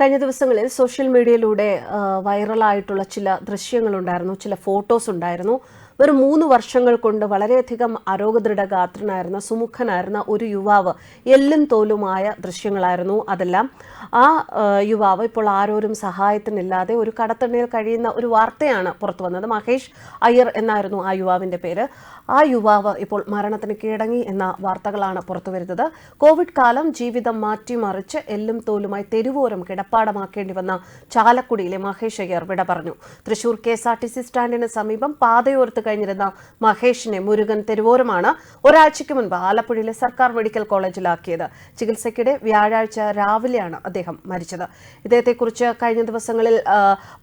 കഴിഞ്ഞ ദിവസങ്ങളിൽ സോഷ്യൽ മീഡിയയിലൂടെ വൈറലായിട്ടുള്ള ചില ദൃശ്യങ്ങളുണ്ടായിരുന്നു ചില ഫോട്ടോസ് ഉണ്ടായിരുന്നു. വെറും മൂന്ന് വർഷങ്ങൾ കൊണ്ട് വളരെയധികം ആരോഗ്യദൃഢഗാത്രനായിരുന്ന സുമുഖനായിരുന്ന ഒരു യുവാവ് എല്ലും തോലുമായ ദൃശ്യങ്ങളായിരുന്നു അതെല്ലാം. ആ യുവാവ് ഇപ്പോൾ ആരോരും സഹായത്തിനില്ലാതെ ഒരു കടത്തണ്ണയിൽ കഴിയുന്ന ഒരു വാർത്തയാണ് പുറത്തു വന്നത്. മഹേഷ് അയ്യർ എന്നായിരുന്നു ആ യുവാവിന്റെ പേര്. ആ യുവാവ് ഇപ്പോൾ മരണത്തിന് കീഴടങ്ങി എന്ന വാർത്തകളാണ് പുറത്തു വരുന്നത്. കോവിഡ് കാലം ജീവിതം മാറ്റിമറിച്ച് എല്ലും തോലുമായി തെരുവോരം കിടപ്പാടമാക്കേണ്ടി വന്ന ചാലക്കുടിയിലെ മഹേഷ് അയ്യർ വിട പറഞ്ഞു. Thrissur K S R T C സ്റ്റാൻഡിന് സമീപം പാതയോരത്ത് കഴിഞ്ഞിരുന്ന മഹേഷിനെ മുരുകൻ തെരുവോരമാണ് ഒരാഴ്ചയ്ക്ക് മുൻപ് ആലപ്പുഴയിലെ സർക്കാർ മെഡിക്കൽ കോളേജിലാക്കിയത്. ചികിത്സയ്ക്കിടെ വ്യാഴാഴ്ച രാവിലെയാണ് അദ്ദേഹം മരിച്ചത്. ഇദ്ദേഹത്തെക്കുറിച്ച് കഴിഞ്ഞ ദിവസങ്ങളിൽ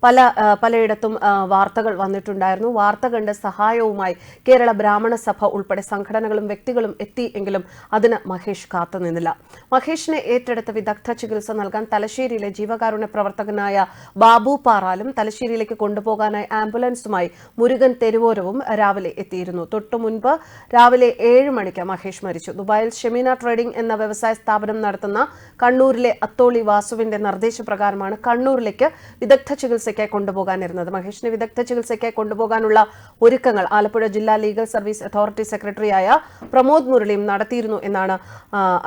പല പലയിടത്തും വാർത്തകൾ വന്നിട്ടുണ്ടായിരുന്നു. വാർത്ത കണ്ട് സഹായവുമായി കേരള ബ്രാഹ്മണ സഭ ഉൾപ്പെടെ സംഘടനകളും വ്യക്തികളും എത്തി എങ്കിലും അതിന് മഹേഷ് കാത്തുനിന്നില്ല മഹേഷിനെ ഏറ്റെടുത്ത് വിദഗ്ധ ചികിത്സ നൽകാൻ തലശ്ശേരിയിലെ ജീവകാരുണ്യ പ്രവർത്തകനായ ബാബു പാറാലും തലശ്ശേരിയിലേക്ക് കൊണ്ടുപോകാനായി ആംബുലൻസുമായി മുരുകൻ തെരുവോരവും രാവിലെ എത്തിയിരുന്നു. തൊട്ടു മുൻപ് രാവിലെ ഏഴ് മണിക്ക് മഹേഷ് മരിച്ചു. ദുബായിൽ ഷെമീന ട്രേഡിംഗ് എന്ന വ്യവസായ സ്ഥാപനം നടത്തുന്ന കണ്ണൂരിലെ അത്തോളി വാസുവിന്റെ നിർദ്ദേശപ്രകാരമാണ് കണ്ണൂരിലേക്ക് വിദഗ്ധ ചികിത്സയ്ക്കായി കൊണ്ടുപോകാനിരുന്നത്. മഹേഷിനെ വിദഗ്ധ ചികിത്സയ്ക്കായി കൊണ്ടുപോകാനുള്ള ഒരുക്കങ്ങൾ ആലപ്പുഴ ജില്ലാ ലീഗൽ സർവീസ് അതോറിറ്റി സെക്രട്ടറിയായ പ്രമോദ് മുരളിയും നടത്തിയിരുന്നു എന്നാണ്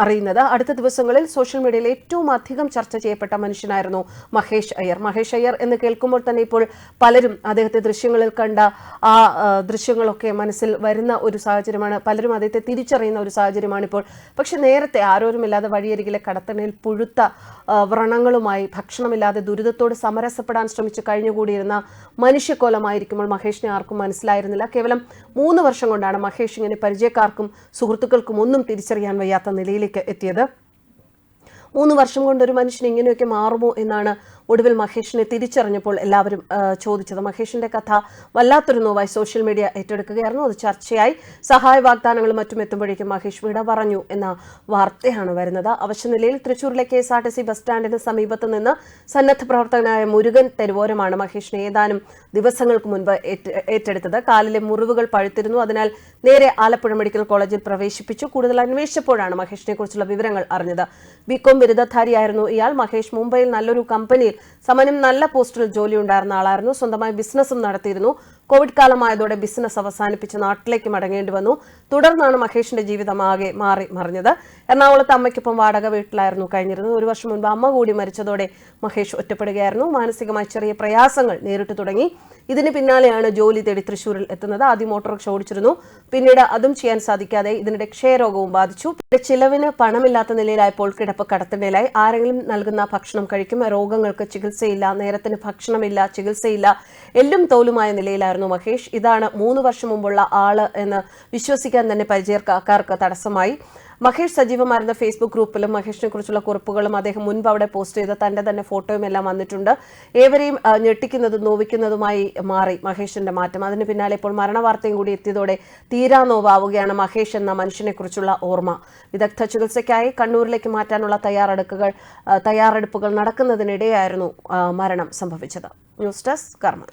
അറിയുന്നത്. അടുത്ത ദിവസങ്ങളിൽ സോഷ്യൽ മീഡിയയിൽ ഏറ്റവും അധികം ചർച്ച ചെയ്യപ്പെട്ട മനുഷ്യനായിരുന്നു മഹേഷ് അയ്യർ. മഹേഷ് അയ്യർ എന്ന് കേൾക്കുമ്പോൾ തന്നെ ഇപ്പോൾ പലരും അദ്ദേഹത്തെ ദൃശ്യങ്ങളിൽ കണ്ട ആ, ദൃശ്യങ്ങളൊക്കെ മനസ്സിൽ വരുന്ന ഒരു സാഹചര്യമാണ്. പലരും അദ്ദേഹത്തെ തിരിച്ചറിയുന്ന ഒരു സാഹചര്യമാണ് ഇപ്പോൾ. പക്ഷെ നേരത്തെ ആരോരുമില്ലാതെ വഴിയരികിലെ കടത്തണയിൽ പുഴുത്ത വ്രണങ്ങളുമായി ഭക്ഷണമില്ലാതെ ദുരിതത്തോട് സമരസപ്പെടാൻ ശ്രമിച്ച് കഴിഞ്ഞുകൂടിയിരുന്ന മനുഷ്യക്കോലമായിരിക്കുമ്പോൾ മഹേഷിനെ ആർക്കും മനസ്സിലായിരുന്നില്ല. കേവലം മൂന്ന് വർഷം കൊണ്ടാണ് മഹേഷ് ഇങ്ങനെ പരിചയക്കാർക്കും സുഹൃത്തുക്കൾക്കും ഒന്നും തിരിച്ചറിയാൻ വയ്യാത്ത നിലയിലേക്ക് എത്തിയത്. മൂന്ന് വർഷം കൊണ്ട് ഒരു മനുഷ്യൻ ഇങ്ങനെയൊക്കെ മാറുമോ എന്നാണ് ഒടുവിൽ മഹേഷിനെ തിരിച്ചറിഞ്ഞപ്പോൾ എല്ലാവരും ചോദിച്ചത്. മഹേഷിന്റെ കഥ വല്ലാത്തൊരു നോവായി സോഷ്യൽ മീഡിയ ഏറ്റെടുക്കുകയായിരുന്നു. അത് ചർച്ചയായി. സഹായ വാഗ്ദാനങ്ങളും മറ്റും എത്തുമ്പോഴേക്കും മഹേഷ് വിട പറഞ്ഞു എന്ന വാർത്തയാണ് വരുന്നത്. അവശനിലയിൽ തൃശൂരിലെ K S R T C bus സ്റ്റാൻഡിന് സമീപത്ത് നിന്ന് സന്നദ്ധ പ്രവർത്തകനായ മുരുകൻ തെരുവോരമാണ് മഹേഷിനെ ഏതാനും ദിവസങ്ങൾക്ക് മുൻപ് ഏറ്റ് ഏറ്റെടുത്തത്. കാലിലെ മുറിവുകൾ പഴുത്തിരുന്നു. അതിനാൽ നേരെ ആലപ്പുഴ മെഡിക്കൽ കോളേജിൽ പ്രവേശിപ്പിച്ചു. കൂടുതൽ അന്വേഷിച്ചപ്പോഴാണ് മഹേഷിനെ കുറിച്ചുള്ള വിവരങ്ങൾ അറിഞ്ഞത്. ബികോം ബിരുദധാരിയായിരുന്നു ഇയാൾ. മഹേഷ് മുംബൈയിൽ നല്ലൊരു കമ്പനിയിൽ സമനും നല്ല പോസ്റ്റിൽ ജോലി ഉണ്ടായിരുന്ന ആളായിരുന്നു. സ്വന്തമായി ബിസിനസ്സും നടത്തിയിരുന്നു. കോവിഡ് കാലമായതോടെ ബിസിനസ് അവസാനിപ്പിച്ച് നാട്ടിലേക്ക് മടങ്ങേണ്ടി വന്നു. തുടർന്നാണ് മഹേഷിന്റെ ജീവിതം ആകെ മാറി മറിഞ്ഞത്. എറണാകുളത്ത് അമ്മയ്ക്കൊപ്പം വാടക വീട്ടിലായിരുന്നു കഴിഞ്ഞിരുന്നത്. ഒരു വർഷം മുൻപ് അമ്മ കൂടി മരിച്ചതോടെ മഹേഷ് ഒറ്റപ്പെടുകയായിരുന്നു. മാനസികമായി ചെറിയ പ്രയാസങ്ങൾ നേരിട്ട് തുടങ്ങി. ഇതിന് പിന്നാലെയാണ് ജോലി തേടി തൃശൂരിൽ എത്തുന്നത്. ആദ്യം മോട്ടോർ റിക്ഷ ഓടിച്ചിരുന്നു. പിന്നീട് അതും ചെയ്യാൻ സാധിക്കാതെ ഇതിനിടെ ക്ഷയരോഗവും ബാധിച്ചു. ചിലവിന് പണമില്ലാത്ത നിലയിലായപ്പോൾ കിടപ്പ് കടത്തിനിലായി ആരെങ്കിലും നൽകുന്ന ഭക്ഷണം കഴിക്കും. രോഗങ്ങൾക്ക് ചികിത്സയില്ല നേരത്തിന് ഭക്ഷണമില്ല ചികിത്സയില്ല എല്ലും തോലുമായ നിലയിലായിരുന്നു മഹേഷ്. ഇതാണ് മൂന്ന് വർഷം മുമ്പുള്ള ആൾ എന്ന് വിശ്വസിക്കാൻ തന്നെ പരിചയക്കാർക്ക് തടസ്സമായി. മഹേഷ് സജീവമായിരുന്ന ഫേസ്ബുക്ക് ഗ്രൂപ്പിലും മഹേഷിനെ കുറിച്ചുള്ള കുറിപ്പുകളും അദ്ദേഹം മുൻപ് അവിടെ പോസ്റ്റ് ചെയ്ത തന്റെ തന്നെ ഫോട്ടോയും എല്ലാം വന്നിട്ടുണ്ട്. ഏവരെയും ഞെട്ടിക്കുന്നതും നോവിക്കുന്നതുമായി മാറി മഹേഷിന്റെ മാറ്റം. അതിന് പിന്നാലെ ഇപ്പോൾ മരണവാർത്തയും കൂടി എത്തിയതോടെ തീരാ നോവാവുകയാണ് മഹേഷ് എന്ന മനുഷ്യനെ കുറിച്ചുള്ള ഓർമ്മ. വിദഗ്ധ ചികിത്സയ്ക്കായി കണ്ണൂരിലേക്ക് മാറ്റാനുള്ള തയ്യാറെടുപ്പുകൾ തയ്യാറെടുപ്പുകൾ നടക്കുന്നതിനിടെയായിരുന്നു മരണം സംഭവിച്ചത്. ന്യൂസ് ഡെസ്ക് കർമ്മ